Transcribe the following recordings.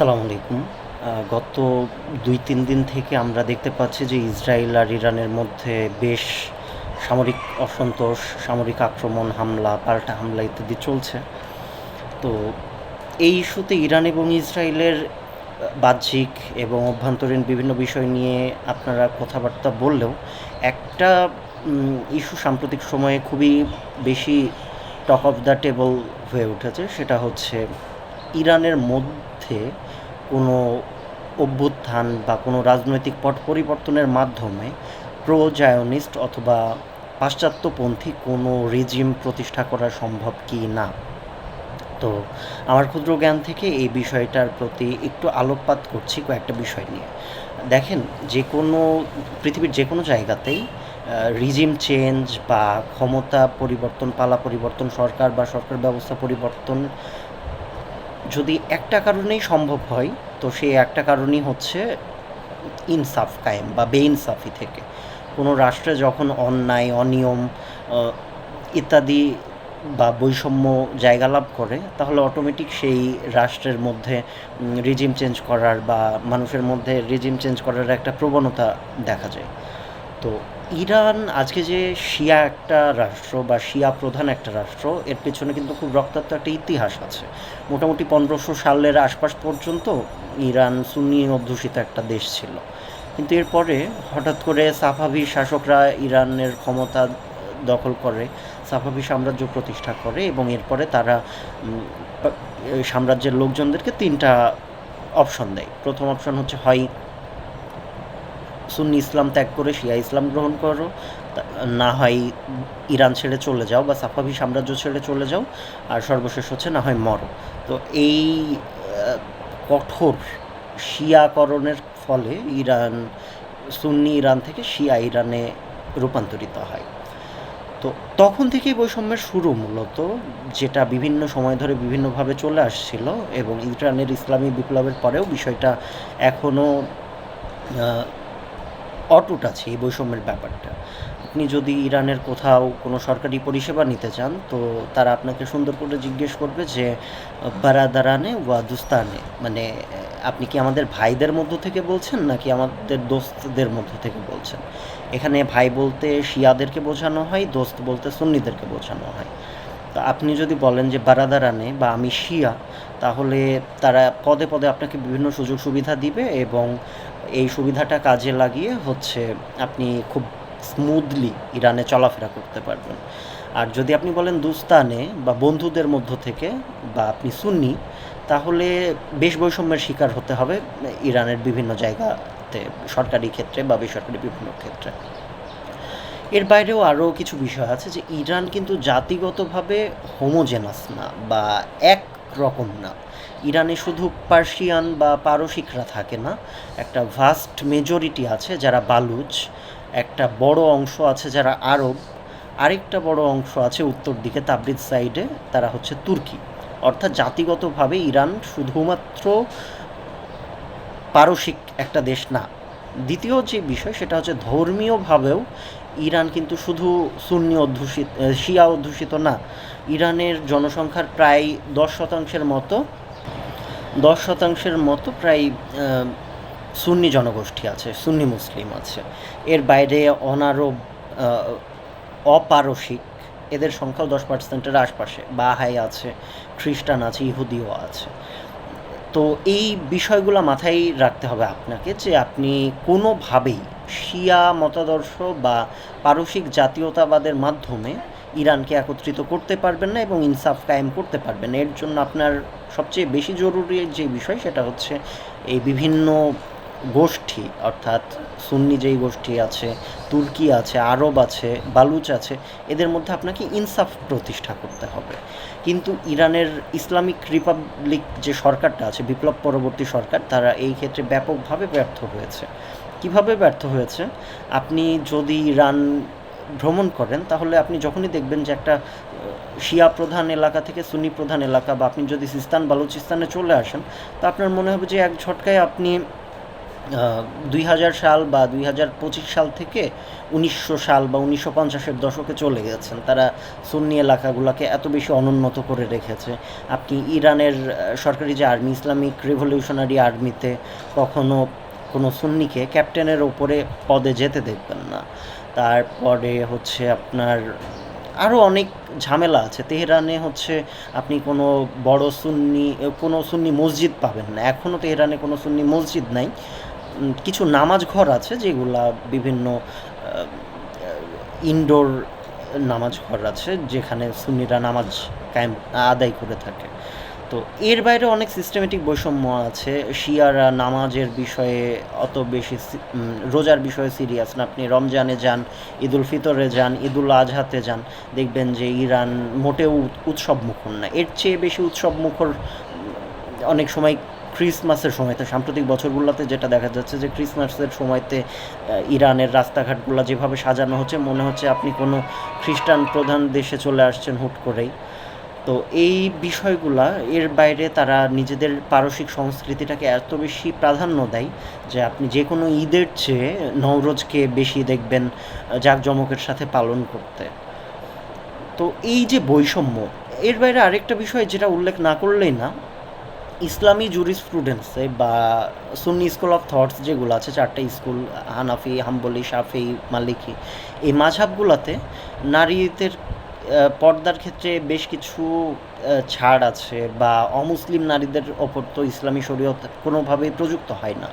আসসালামু আলাইকুম। গত দুই, তিন দিন থেকে আমরা দেখতে পাচ্ছি যে ইসরায়েল আর ইরানের মধ্যে বেশ সামরিক অসন্তোষ, সামরিক আক্রমণ, হামলা, পাল্টা হামলা ইত্যাদি চলছে। তো এই ইস্যুতে ইরান এবং ইসরায়েলের বাহ্যিক এবং অভ্যন্তরীণ বিভিন্ন বিষয় নিয়ে আপনারা কথাবার্তা বললেও একটা ইস্যু সাম্প্রতিক সময়ে খুবই বেশি টক অফ দ্য টেবল হয়ে উঠেছে, সেটা হচ্ছে ইরানের মধ্যে কোনো অভ্যুত্থান বা কোনো রাজনৈতিক পট পরিবর্তনের মাধ্যমে প্রো জায়নিস্ট অথবা পাশ্চাত্যপন্থী কোনো রেজিম প্রতিষ্ঠা করা সম্ভব কি না? তো আমার ক্ষুদ্র জ্ঞান থেকে এই বিষয়টার প্রতি একটু আলোকপাত করছি কয়েকটা বিষয় নিয়ে। দেখেন, যে কোনো, পৃথিবীর যে কোনো জায়গাতেই রিজিম চেঞ্জ বা ক্ষমতা পরিবর্তন, পালা পরিবর্তন, সরকার বা সরকার ব্যবস্থা পরিবর্তন যদি একটা কারণেই সম্ভব হয়, তো সেই একটা কারণই হচ্ছে ইনসাফ কায়েম বা বেইনসাফি থেকে। কোনো রাষ্ট্রে যখন অন্যায়, অনিয়ম ইত্যাদি বা বৈষম্য জায়গা লাভ করে, তাহলে অটোমেটিক সেই রাষ্ট্রের মধ্যে রিজিম চেঞ্জ করার বা মানুষের মধ্যে রিজিম চেঞ্জ করার একটা প্রবণতা দেখা যায়। তো ইরান আজকে যে শিয়া একটা রাষ্ট্র বা শিয়া প্রধান একটা রাষ্ট্র, এর পেছনে কিন্তু খুব রক্তাক্ত একটা ইতিহাস আছে। মোটামুটি পনেরোশো সালের আশপাশ পর্যন্ত ইরান সুন্নি অধ্যুষিত একটা দেশ ছিল। কিন্তু এরপরে হঠাৎ করে সাফাভি শাসকরা ইরানের ক্ষমতা দখল করে, সাফাভি সাম্রাজ্য প্রতিষ্ঠা করে এবং এরপরে তারা সাম্রাজ্যের লোকজনদেরকে তিনটা অপশন দেয়। প্রথম অপশন হচ্ছে হয় সুন্নি ইসলাম ত্যাগ করে শিয়া ইসলাম গ্রহণ করো। না হয় ইরান ছেড়ে চলে যাও বা সাফাভি সাম্রাজ্য ছেড়ে চলে যাও, আর সর্বশেষ হচ্ছে না হয় মরো। তো এই কঠোর শিয়াকরণের ফলে ইরান, সুন্নি ইরান থেকে শিয়া ইরানে রূপান্তরিত হয়। তো তখন থেকেই বৈষম্যের শুরু মূলত, যেটা বিভিন্ন সময় ধরে বিভিন্নভাবে চলে আসছিল এবং ইরানের ইসলামী বিপ্লবের পরেও বিষয়টা এখনও অটুট আছে এই বৈষম্যের ব্যাপারটা। আপনি যদি ইরানের কোথাও কোনো সরকারি পরিষেবা নিতে চান, তো তারা আপনাকে সুন্দর করে জিজ্ঞেস করবে যে, বারাদারানে ওয়া দুস্তানে? মানে আপনি কি আমাদের ভাইদের মধ্য থেকে বলছেন, নাকি আমাদের দোস্তদের মধ্য থেকে বলছেন? এখানে ভাই বলতে শিয়াদেরকে বোঝানো হয়, দোস্ত বলতে সুন্নিদেরকে বোঝানো হয়। তো আপনি যদি বলেন যে বারাদারানে বা আমি শিয়া, তাহলে তারা পদে পদে আপনাকে বিভিন্ন সুযোগ সুবিধা দিবে এবং এই সুবিধাটা কাজে লাগিয়ে হচ্ছে আপনি খুব স্মুথলি ইরানে চলাফেরা করতে পারবেন। আর যদি আপনি বলেন দুস্তানে বা বন্ধুদের মধ্য থেকে বা আপনি সুন্নি, তাহলে বেশ বৈষম্যের শিকার হতে হবে ইরানের বিভিন্ন জায়গাতে, সরকারি ক্ষেত্রে বা বেসরকারি বিভিন্ন ক্ষেত্রে। এর বাইরেও আরও কিছু বিষয় আছে যে ইরান কিন্তু জাতিগতভাবে হোমোজেনাস না বা এক রকম না। ইরানে শুধু পার্সিয়ান বা পারসিকরা থাকে না, একটা ভাস্ট মেজরিটি আছে যারা বালুচ, একটা বড় অংশ আছে যারা আরব, আরেকটা বড় অংশ আছে উত্তর দিকে তাবরিদ সাইডে তারা হচ্ছে তুর্কি। অর্থাৎ জাতিগতভাবে ইরান শুধুমাত্র পারসিক একটা দেশ না। দ্বিতীয় যে বিষয়, সেটা হচ্ছে ধর্মীয়ভাবেও ইরান কিন্তু শুধু সুন্নি অধ্যুষিত, শিয়া অধ্যুষিত না। ইরানের জনসংখ্যার প্রায় দশ শতাংশের মতো দশ শতাংশের মতো প্রায় সুন্নি জনগোষ্ঠী আছে, সুন্নি মুসলিম আছে। এর বাইরে অনারব অপারসিক, এদের সংখ্যাও দশ পার্সেন্টের আশপাশে। বাহাই আছে, খ্রিস্টান আছে, ইহুদিও আছে। তো এই বিষয়গুলো মাথায় রাখতে হবে আপনাকে যে আপনি কোনোভাবেই শিয়া মতাদর্শ বা পারসিক জাতীয়তাবাদের মাধ্যমে ইরানকে একত্রিত করতে পারবেন না এবং ইনসাফ কায়েম করতে পারবেন এর জন্য আপনার সবচেয়ে বেশি জরুরি যে বিষয় সেটা হচ্ছে এই বিভিন্ন গোষ্ঠী, অর্থাৎ সুন্নি যেই গোষ্ঠী আছে, তুর্কি আছে, আরব আছে, বালুচ আছে, এদের মধ্যে আপনাকে ইনসাফ প্রতিষ্ঠা করতে হবে। কিন্তু ইরানের ইসলামিক রিপাবলিক যে সরকারটা আছে, বিপ্লব পরবর্তী সরকার, তারা এই ক্ষেত্রে ব্যাপকভাবে ব্যর্থ হয়েছে। কীভাবে ব্যর্থ হয়েছে? আপনি যদি ইরান ভ্রমণ করেন, তাহলে আপনি যখনই দেখবেন যে একটা শিয়া প্রধান এলাকা থেকে সুন্নি প্রধান এলাকা বা আপনি যদি সিস্তান, বালুচিস্তানে চলে আসেন, তো আপনার মনে হবে যে এক ঝটকায় আপনি দুই হাজার সাল বা দুই হাজার পঁচিশ সাল থেকে উনিশশো সাল বা উনিশশো পঞ্চাশের দশকে চলে গেছেন। তারা সুন্নি এলাকাগুলোকে এত বেশি অনুন্নত করে রেখেছে। আপনি ইরানের সরকারি যে আর্মি, ইসলামিক রেভলিউশনারি আর্মিতে কখনো কোনো সুন্নিকে ক্যাপ্টেনের ওপরে পদে যেতে দেখবেন না। তারপরে হচ্ছে আপনার আরও অনেক ঝামেলা আছে। তেহরানে হচ্ছে আপনি কোনো বড় সুন্নি কোনো সুন্নি মসজিদ পাবেন না। এখনও তেহরানে কোনো সুন্নি মসজিদ নাই। কিছু নামাজ ঘর আছে যেগুলা বিভিন্ন ইনডোর নামাজ ঘর আছে যেখানে সুন্নিরা নামাজ কায়েম, আদায় করে থাকে। তো এর বাইরে অনেক সিস্টেমেটিক বৈষম্য আছে। শিয়ারা নামাজের বিষয়ে অত বেশি রোজার বিষয়ে সিরিয়াস না। আপনি রমজানে যান, ঈদুল ফিতরে যান, ঈদুল আজহাতে যান, দেখবেন যে ইরান মোটেও উৎসব মুখর না। এর চেয়ে বেশি উৎসব মুখর অনেক সময় ক্রিসমাসের সময়তে সাম্প্রতিক বছরগুলোতে যেটা দেখা যাচ্ছে যে ক্রিসমাসের সময়তে ইরানের রাস্তাঘাটগুলো যেভাবে সাজানো হচ্ছে, মনে হচ্ছে আপনি কোনো খ্রিস্টান প্রধান দেশে চলে আসছেন হুট করেই। তো এই বিষয়গুলা, এর বাইরে তারা নিজেদের পারসিক সংস্কৃতিটাকে এত বেশি প্রাধান্য দেয় যে আপনি যে কোনো ঈদের চেয়ে নওরোজকে বেশি দেখবেন জাঁকজমকের সাথে পালন করতে। তো এই যে বৈষম্য, এর বাইরে আরেকটা বিষয় যেটা উল্লেখ না করলেই না, ইসলামী জুরিসপ্রুডেন্সে বা সুন্নি স্কুল অফ থটস যেগুলো আছে, চারটে স্কুল হানাফি, হাম্বলি, শাফি, মালিকি, এই মাঝহাবগুলোতে নারীদের পর্দার ক্ষেত্রে বেশ কিছু ছাড় আছে বা অমুসলিম নারীদের ওপর তো ইসলামী শরীয়ত কোনোভাবেই প্রযুক্ত হয় না।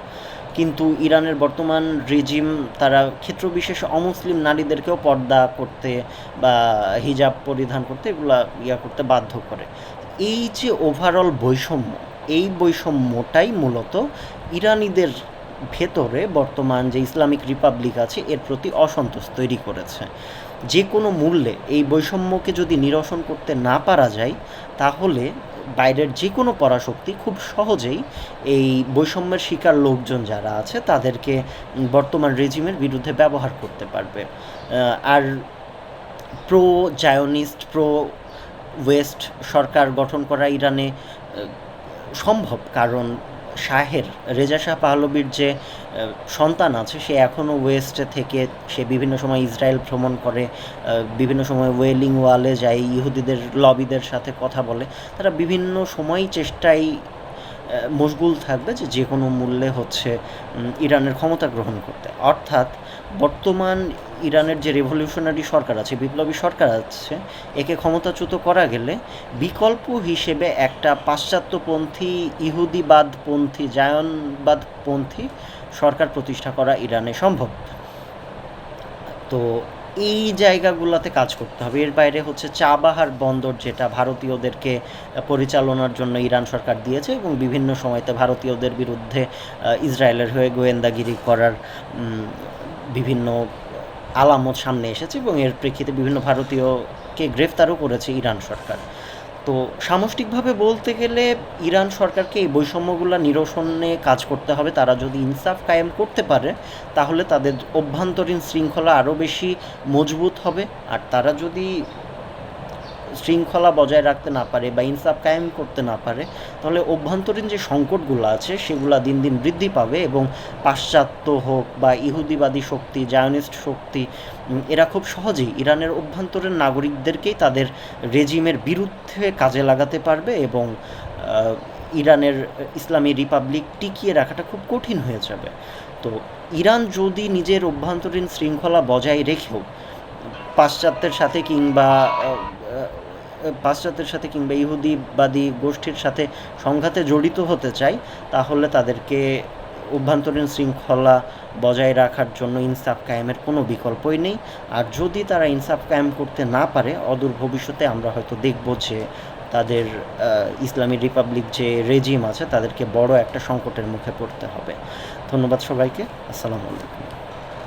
কিন্তু ইরানের বর্তমান রেজিম, তারা ক্ষেত্রবিশেষ অমুসলিম নারীদেরকেও পর্দা করতে বা হিজাব পরিধান করতে এগুলা ইয়া করতে বাধ্য করে। এই যে ওভারঅল বৈষম্য, এই বৈষম্যটাই মূলত ইরানিদের ভেতরে বর্তমান যে ইসলামিক রিপাবলিক আছে, এর প্রতি অসন্তোষ তৈরি করেছে। যে কোনো মূল্যে এই বৈষম্যকে যদি নিরসন করতে না পারা যায়, তাহলে বাইরের যে কোনো পরাশক্তি খুব সহজেই এই বৈষম্যের শিকার লোকজন যারা আছে, তাদেরকে বর্তমান রেজিমের বিরুদ্ধে ব্যবহার করতে পারবে। আর প্রো জায়নিস্ট প্রো ওয়েস্ট সরকার গঠন করা ইরানে সম্ভব। কারণ শাহের, রেজা শাহ পাহলবির যে সন্তান আছে, সে এখনও ওয়েস্টে থেকে, সে বিভিন্ন সময় ইসরায়েল ভ্রমণ করে বিভিন্ন সময় ওয়েলিং ওয়ালে যায়, ইহুদিদের লবিদের সাথে কথা বলে। তারা বিভিন্ন সময় চেষ্টায় মশগুল থাকবে যে যে কোনো মূল্যে হচ্ছে ইরানের ক্ষমতা গ্রহণ করতে। অর্থাৎ বর্তমান ইরানের যে রেভলিউশনারি সরকার আছে, বিপ্লবী সরকার আছে, একে ক্ষমতাচ্যুত করা গেলে বিকল্প হিসেবে একটা পাশ্চাত্যপন্থী, ইহুদিবাদপন্থী, জায়নবাদপন্থী সরকার প্রতিষ্ঠা করা ইরানে সম্ভব। তো এই জায়গাগুলোতে কাজ করতে হবে। এর বাইরে হচ্ছে চাবাহার বন্দর, যেটা ভারতীয়দেরকে পরিচালনার জন্য ইরান সরকার দিয়েছে এবং বিভিন্ন সময়তে ভারতীয়দের বিরুদ্ধে ইসরায়েলের হয়ে গোয়েন্দাগিরি করার বিভিন্ন আলামত সামনে এসেছে এবং এর প্রেক্ষিতে বিভিন্ন ভারতীয়কে গ্রেফতারও করেছে ইরান সরকার। তো সামষ্টিকভাবে বলতে গেলে ইরান সরকারকে এই বৈষম্যগুলো নিরসনে কাজ করতে হবে। তারা যদি ইনসাফ কায়েম করতে পারে, তাহলে তাদের অভ্যন্তরীণ শৃঙ্খলা আরও বেশি মজবুত হবে। আর তারা যদি শৃঙ্খলা বজায় রাখতে না পারে বা ইনসাফ কায়েম করতে না পারে, তাহলে অভ্যন্তরীণ যে সংকটগুলো আছে সেগুলা দিন দিন বৃদ্ধি পাবে এবং পাশ্চাত্য হোক বা ইহুদিবাদী শক্তি, জায়নিস্ট শক্তি এরা খুব সহজেই ইরানের অভ্যন্তরীণ নাগরিকদেরকেই তাদের রেজিমের বিরুদ্ধে কাজে লাগাতে পারবে এবং ইরানের ইসলামী রিপাবলিক টিকিয়ে রাখাটা খুব কঠিন হয়ে যাবে। তো ইরান যদি নিজের অভ্যন্তরীণ শৃঙ্খলা বজায় রেখেও, পাশ্চাত্যের সাথে কিংবা পাশ্চাত্যের সাথে কিংবা ইহুদিবাদী গোষ্ঠীর সাথে সংঘাতে জড়িত হতে চাই, তাহলে তাদেরকে অভ্যন্তরীণ শৃঙ্খলা বজায় রাখার জন্য ইনসাফ কায়েমের কোনো বিকল্পই নেই। আর যদি তারা ইনসাফ কায়েম করতে না পারে, অদূর ভবিষ্যতে আমরা হয়তো দেখব যে তাদের ইসলামী রিপাবলিক যে রেজিম আছে, তাদেরকে বড় একটা সংকটের মুখে পড়তে হবে। ধন্যবাদ সবাইকে। আসসালামু আলাইকুম।